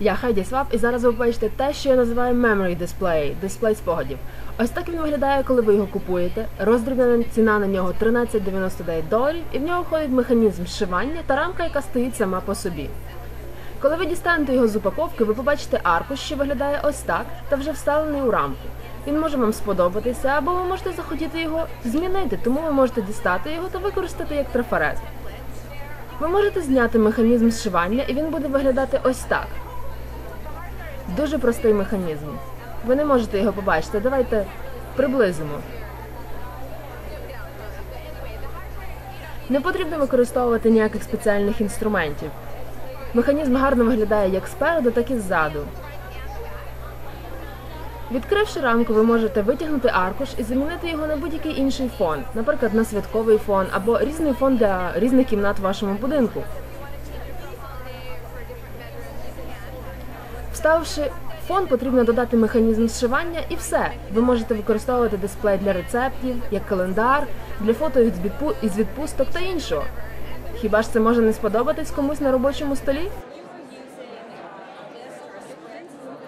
Я Хайді Свап, і зараз ви побачите те, що я називаю Memory Display, дисплей спогадів. Ось так він виглядає, коли ви його купуєте. Роздрібнена ціна на нього 13,99 доларів, і в нього входить механізм зшивання та рамка, яка стоїть сама по собі. Коли ви дістанете його з упаковки, ви побачите аркуш, що виглядає ось так, та вже вставлений у рамку. Він може вам сподобатися, або ви можете захотіти його змінити, тому ви можете дістати його та використати як трафарет. Ви можете зняти механізм зшивання, і він буде виглядати ось так. Дуже простий механізм. Ви не можете його побачити. Давайте приблизимо. Не потрібно використовувати ніяких спеціальних інструментів. Механізм гарно виглядає як спереду, так і ззаду. Відкривши рамку, ви можете витягнути аркуш і замінити його на будь-який інший фон, наприклад, на святковий фон або різний фон для різних кімнат в вашому будинку. Вставивши фон, потрібно додати механізм зшивання і все. Ви можете використовувати дисплей для рецептів, як календар, для фото із відпусток та іншого. Хіба ж це може не сподобатись комусь на робочому столі?